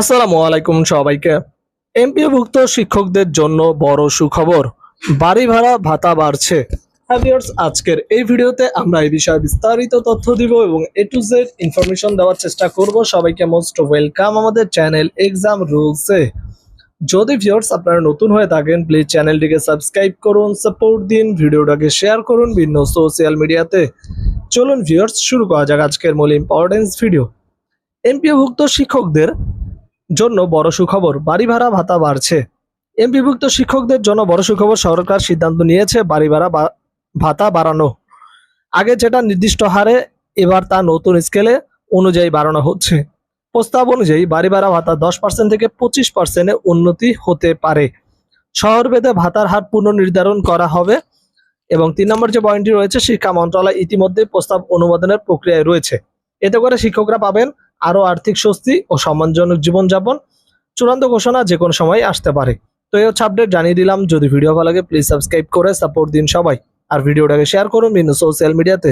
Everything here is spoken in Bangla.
আসসালামু আলাইকুম সবাইকে। এমপিওভুক্ত শিক্ষকদের জন্য বড় সুখবর, বাড়ি ভাড়া, ভাতা বাড়ছে। হ্যাঁ আজকের এই ভিডিওতে আমরা এই বিষয়ে বিস্তারিত তথ্য দিব এবং এ টু জেড ইনফরমেশন দেওয়ার চেষ্টা করব। সবাইকে মোস্ট ওয়েলকাম আমাদের চ্যানেল এক্সাম রুলসে যদি ভিউয়ার্স আপনারা নতুন হয়ে থাকেন প্লিজ চ্যানেলটিকে সাবস্ক্রাইব করুন সাপোর্ট দিন, ভিডিওটাকে শেয়ার করুন বিভিন্ন সোশ্যাল মিডিয়াতে চলুন ভিউয়ার্স শুরু করা যাক আজকের মূল ইম্পর্টেন্স ভিডিও এমপিওভুক্ত শিক্ষকদের জন্য বড় সুখবর। বাড়ি ভাড়া ভাতা বাড়ছে। এমপিভুক্ত শিক্ষকদের জন্য বড় সুখবর সরকার সিদ্ধান্ত নিয়েছে বাড়ি ভাড়া ভাতা বাড়ানো। আগে যেটা নির্দিষ্ট হারে, এবার তা নতুন স্কেলে অনুযায়ী বাড়ানো হচ্ছে। প্রস্তাব অনুযায়ী বাড়ি ভাড়া ভাতা দশ পার্সেন্ট থেকে পঁচিশ পার্সেন্টে উন্নতি হতে পারে। শহর শহরভেদে ভাতার হার পুনর্নির্ধারণ করা হবে এবং তিন নম্বর যে পয়েন্টটি রয়েছে, শিক্ষা মন্ত্রণালয় ইতিমধ্যে প্রস্তাব অনুমোদনের প্রক্রিয়ায় রয়েছে। এতে করে শিক্ষকরা পাবেন আরও আর্থিক স্বস্তি ও সম্মানজনক জীবনযাপন চূড়ান্ত ঘোষণা যে কোনো সময় আসতে পারে। তো এই হচ্ছে আপডেট জানিয়ে দিলাম, যদি ভিডিও ভালো লাগে প্লিজ সাবস্ক্রাইব করে সাপোর্ট দিন সবাই। আর ভিডিওটাকে শেয়ার করুন বিভিন্ন সোশ্যাল মিডিয়াতে